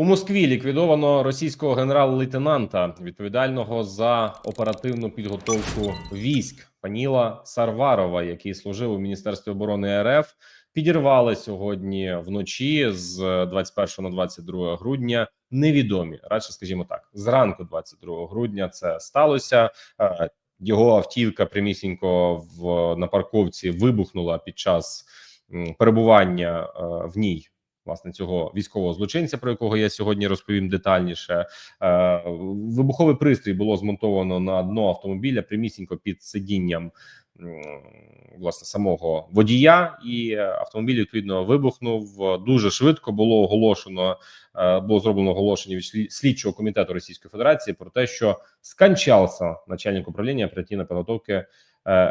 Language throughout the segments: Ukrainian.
У Москві ліквідовано російського генерал-лейтенанта, відповідального за оперативну підготовку військ Паніла Сарварова, який служив у міністерстві оборони РФ. Підірвали сьогодні вночі з 21 на 22 грудня. Невідомі радше, скажімо так, зранку 22 грудня це сталося. Е, Його автівка прямісінько в на парковці вибухнула під час перебування е, в ній власне цього військового злочинця, про якого я сьогодні розповім детальніше. Е, Вибуховий пристрій було змонтовано на дно автомобіля прямісінько під сидінням власне самого водія, і автомобіль відповідно вибухнув дуже швидко. Було оголошено е, було зроблено оголошення від слід- слідчого комітету Російської Федерації про те, що скончався начальник управління оперативної підготовки е,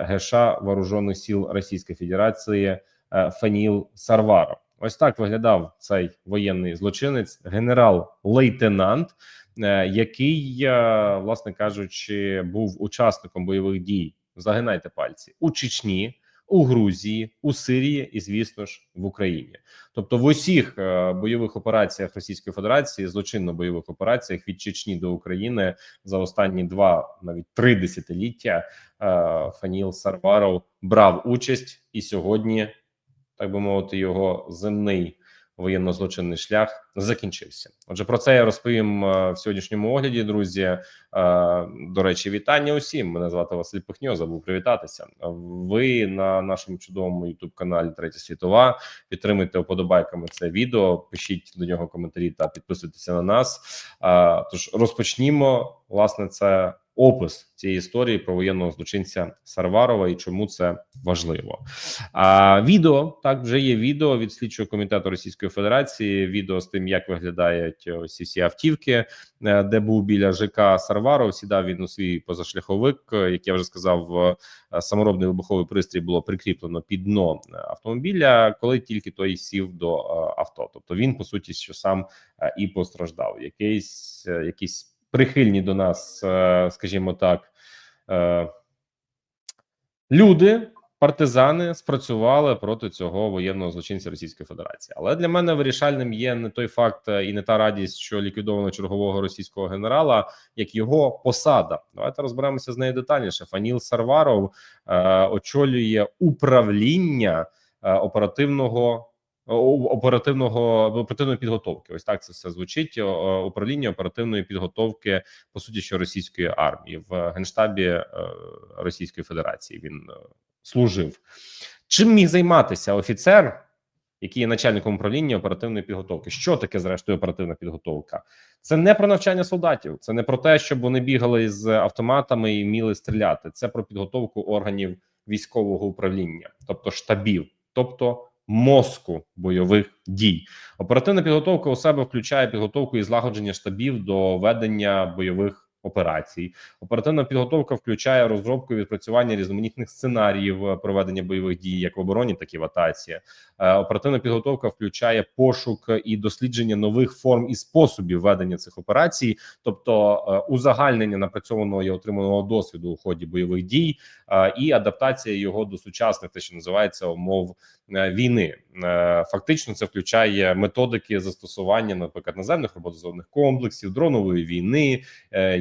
ГШ Вооружених сил Російської Федерації е, Фаніл Сарваров. Ось так виглядав цей воєнний злочинець, генерал-лейтенант, е, який, е, власне кажучи, був учасником бойових дій. Загинайте пальці у Чечні, у Грузії, у Сирії і, звісно ж, в Україні. Тобто, в усіх е, бойових операціях Російської Федерації, злочинно-бойових операціях від Чечні до України за останні два, навіть три десятиліття, Фаніл Сарваров брав участь і сьогодні так би мовити, його земний воєнно-злочинний шлях закінчився. Отже, про це я розповім е, в сьогоднішньому огляді. Друзі, Е, до речі, вітання усім. Мене звати Василь Пихньо. Забув привітатися. Ви на нашому чудовому youtube каналі Третя світова. Підтримуйте вподобайками це відео. Пишіть до нього коментарі та підписуйтеся на нас. Е, Тож розпочнімо. Власне, це опис цієї історії про воєнного злочинця Сарварова і чому це важливо. А відео так вже є відео від слідчого комітету Російської Федерації. Відео з тим, як виглядають ось ці автівки, е, де був біля ЖК Сарваров. Сідав він у свій позашляховик. е, Як я вже сказав, е, саморобний вибуховий пристрій було прикріплено під дно е, автомобіля, коли тільки той сів до е, авто. Тобто він по суті, що сам е, і постраждав. Якийсь е, якісь прихильні до нас, е, скажімо так, е, люди. Партизани спрацювали проти цього воєнного злочинця Російської Федерації, але для мене вирішальним є не той факт е, і не та радість, що ліквідовано чергового російського генерала, як його посада. Давайте розберемося з нею детальніше. Фаніл Сарваров е, очолює управління е, оперативного оперативного оперативної підготовки. Ось так це все звучить. Управління оперативної підготовки, по суті, що російської армії в генштабі е, Російської Федерації. Він е, служив. Чим міг займатися офіцер, який є начальником управління оперативної підготовки? Що таке, зрештою, оперативна підготовка? Це не про навчання солдатів, це не про те, щоб вони бігали з автоматами і вміли стріляти. Це про підготовку органів військового управління, тобто штабів, тобто мозку бойових дій. Оперативна підготовка у себе включає підготовку і злагодження штабів до ведення бойових операцій. Оперативна підготовка включає розробку і відпрацювання різноманітних сценаріїв е, проведення бойових дій, як в обороні, так і в атаці. Е, Оперативна підготовка включає пошук і дослідження нових форм і способів ведення цих операцій, тобто е, узагальнення напрацьованого і отриманого досвіду у ході бойових дій і адаптація його до сучасних, те, що називається умов війни. Фактично, це включає методики застосування, наприклад, наземних роботизованих комплексів, дронової війни,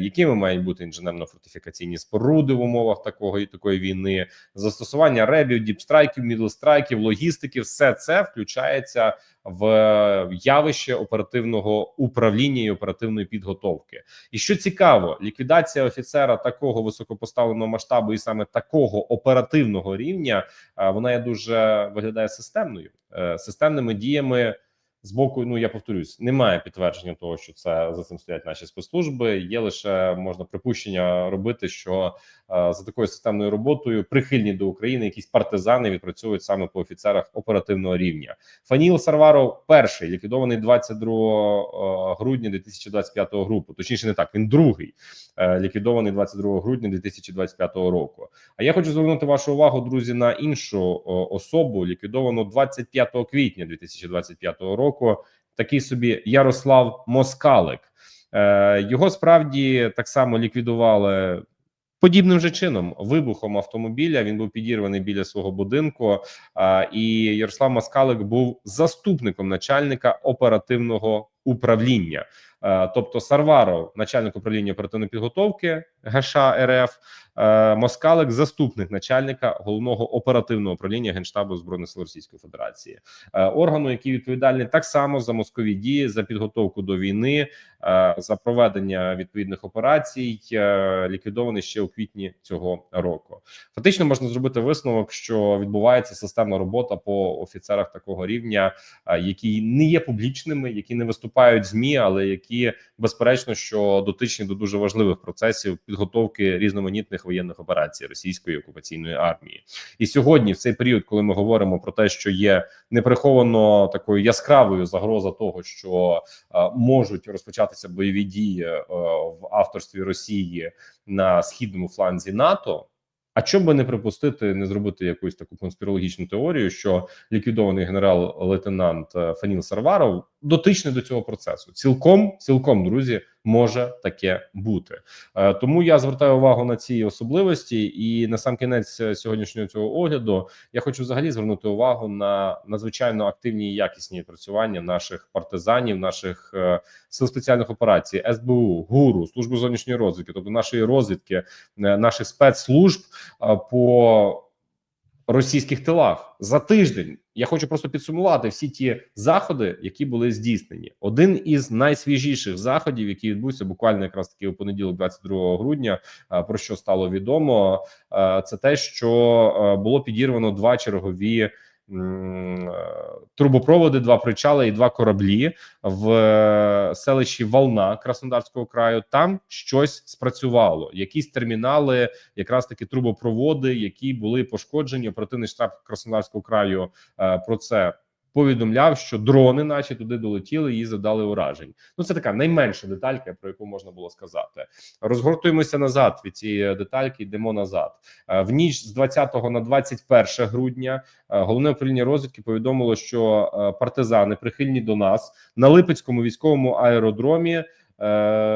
якими мають бути інженерно-фортифікаційні споруди в умовах такого і такої війни, застосування ребів, діпстрайків, мідлстрайків, логістики, все це включається в явище оперативного управління і оперативної підготовки. І що цікаво, ліквідація офіцера такого високопоставленого масштабу і саме такого оперативного рівня, е, вона є дуже виглядає системною, Е, системними діями. З боку, ну я повторюсь, немає підтвердження того, що це за цим стоять наші спецслужби. Є лише можна припущення робити, що е, за такою системною роботою прихильні до України якісь партизани відпрацьовують саме по офіцерах оперативного рівня. Фаніл Сарваров перший ліквідований 22 грудня 2025 року. Точніше, не так. Він другий е, ліквідований 22 грудня 2025 року. А я хочу звернути вашу увагу, друзі, на іншу о, особу, ліквідовану 25 квітня 2025 року. Такий собі Ярослав Москалик. Е, його справді так само ліквідували. Подібним же чином, вибухом автомобіля, він був підірваний біля свого будинку. А, і Ярослав Москалик був заступником начальника оперативного управління. Е, Тобто Сарваров, начальник управління оперативної підготовки ГШ РФ, е, Москалик, заступник начальника головного оперативного управління генштабу збройних сил Російської Федерації, Е, органу, який відповідальний так само за мозкові дії, за підготовку до війни, за проведення відповідних операцій, ліквідований ще у квітні цього року. Фактично можна зробити висновок, що відбувається системна робота по офіцерах такого рівня, які не є публічними, які не виступають в змі, але які безперечно що дотичні до дуже важливих процесів підготовки різноманітних воєнних операцій російської окупаційної армії. І сьогодні, в цей період, коли ми говоримо про те, що є неприховано такою яскравою загроза того, що е, можуть розпочатися бойові дії е, в авторстві Росії на східному фланзі НАТО. А чому би не припустити, не зробити якусь таку конспірологічну теорію, що ліквідований генерал-лейтенант е, Фаніл Сарваров дотичний до цього процесу? Цілком, цілком, друзі, може таке бути. Е, Тому я звертаю увагу на ці особливості, і на сам кінець е, сьогоднішнього цього огляду я хочу взагалі звернути увагу на надзвичайно активні і якісні працювання наших партизанів, наших е, сил спеціальних операцій, СБУ, ГУРу, служби зовнішньої розвідки, тобто нашої розвідки, наших спецслужб по російських тилах за тиждень. Я хочу просто підсумувати всі ті заходи, які були здійснені. Один із найсвіжіших заходів, який відбувся буквально якраз таки у понеділок, 22 грудня. Про що стало відомо, це те, що було підірвано два чергові. Е, Трубопроводи, два причали і два кораблі в е, селищі Волна Краснодарського краю. Там щось спрацювало. Якісь термінали, якраз таки трубопроводи, які були пошкоджені. Оперативний штаб Краснодарського краю е, про це повідомляв, що дрони, наче туди долетіли і задали уражень. Ну це така найменша деталька, про яку можна було сказати. Розгортуємося назад від цієї детальки. Йдемо назад. Е, В ніч з 20 на 21 грудня е, головне управління розвідки повідомило, що е, партизани прихильні до нас на Липецькому військовому аеродромі.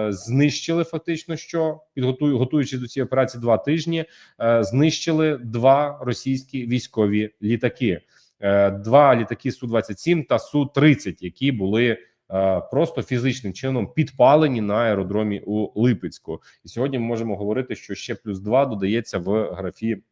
Знищили фактично, що підготую, готуючись до цієї операції два тижні, знищили два російські військові літаки. Е, Два літаки су 27 та су 30 які були е, просто фізичним чином підпалені на аеродромі у Липецьку. І сьогодні ми можемо говорити, що ще плюс два додається в графі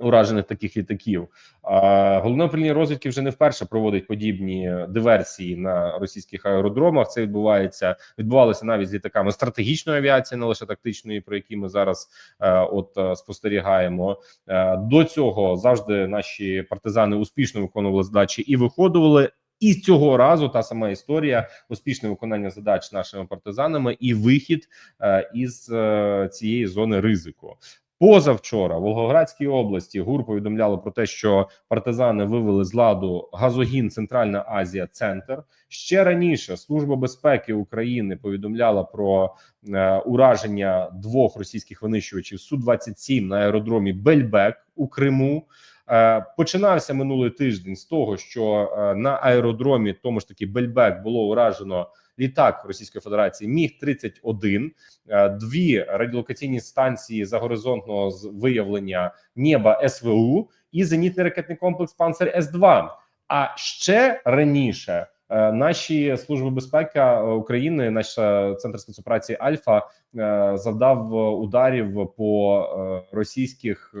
уражених таких літаків. А головне управління розвідки вже не вперше проводить подібні диверсії на російських аеродромах. Це відбувається відбувалося навіть з літаками стратегічної авіації, не лише тактичної, про які ми зараз е, от е, спостерігаємо. Е, до цього завжди наші партизани успішно виконували задачі і виходували. І цього разу та сама історія успішне виконання задач нашими партизанами і вихід е, із е, цієї зони ризику. Позавчора в Волгоградській області ГУР повідомляло про те, що партизани вивели з ладу газогін Центральна Азія Центр. Ще раніше Служба безпеки України повідомляла про е, ураження двох російських винищувачів су 27 на аеродромі Бельбек у Криму. Е, Починався минулий тиждень з того, що е, на аеродромі, тому ж таки Бельбек, було уражено літак Російської Федерації Міг 31 е, дві радіолокаційні станції загоризонтного з- виявлення неба СВУ і зенітний ракетний комплекс Панцер С 2 А ще раніше наші служби безпеки е, України, наш е, центр спецоперації Альфа е, завдав е, ударів по е, російських е,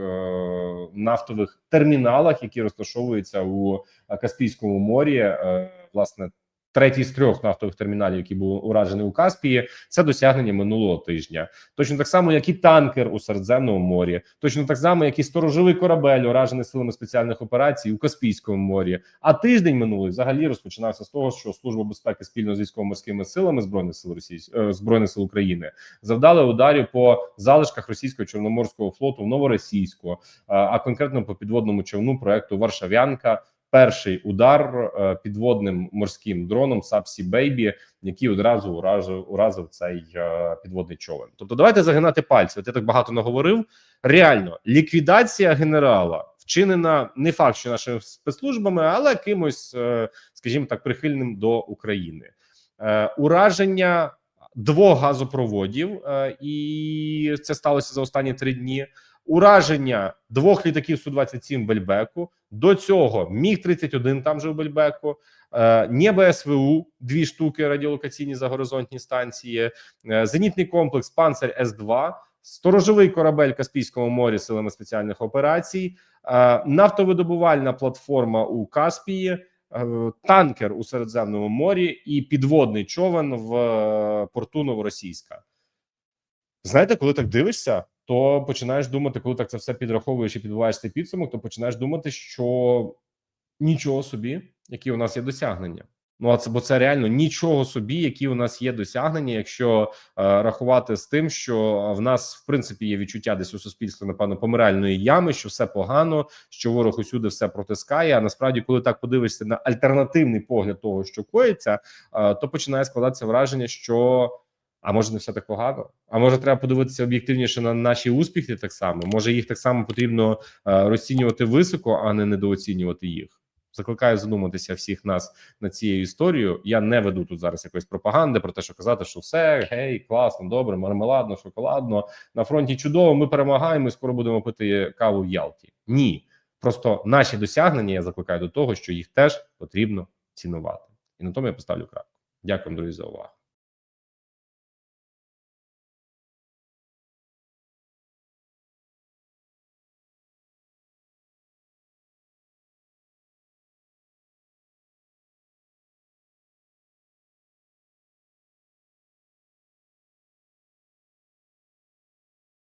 нафтових терміналах, які розташовуються у е, Каспійському морі. Е, Власне, третій з трьох нафтових терміналів, який був уражений у Каспії, це досягнення минулого тижня. Точно так само, як і танкер у Середземному морі, точно так само, як і сторожовий корабель, уражений силами спеціальних операцій у Каспійському морі. А тиждень минулий взагалі розпочинався з того, що служба безпеки спільно з військово-морськими силами збройних сил Росії е, збройних сил України завдали ударів по залишках російського чорноморського флоту в новоросійську, е, а конкретно по підводному човну проекту Варшавянка. Перший удар е, підводним морським дроном Сапсі Бейбі, який одразу уразив, уразив цей е, підводний човен. Тобто, давайте загинати пальці. От я так багато наговорив. Реально, ліквідація генерала вчинена не факт, що нашими спецслужбами, але кимось, е, скажімо так, прихильним до України. Ураження двох газопроводів, і це сталося за останні три дні. Ураження двох літаків су 27 Бельбеку. До цього міг 31 там же у Бельбеку, е, Небо СВУ, дві штуки радіолокаційні загоризонтні станції, е, зенітний комплекс Панцер С 2 сторожовий корабель Каспійського моря силами спеціальних операцій, е, нафтовидобувальна платформа у Каспії. Танкер у Середземному морі і підводний човен в е, порту Новоросійська. Знаєте, коли так дивишся, то починаєш думати, коли так це все підраховуєш і підбуваєш цей підсумок, то починаєш думати, що нічого собі, які у нас є досягнення. Ну а це бо це реально нічого собі, які у нас є досягнення, якщо е, рахувати з тим, що в нас в принципі є відчуття десь у суспільстві, напевно, помиральної ями, що все погано, що ворог усюди все протискає. А насправді, коли так подивишся на альтернативний погляд того, що коїться, е, то починає складатися враження, що а може не все так погано? А може треба подивитися об'єктивніше на наші успіхи так само? Може їх так само потрібно е, розцінювати високо, а не недооцінювати їх. Закликаю задуматися всіх нас над цією історією. Я не веду тут зараз якоїсь пропаганди про те, що казати, що все гей, класно, добре, мармеладно, шоколадно на фронті чудово. Ми перемагаємо. і Скоро будемо пити каву в Ялті. Ні, просто наші досягнення я закликаю до того, що їх теж потрібно цінувати. І на тому я поставлю крапку. Дякую, друзі, за увагу.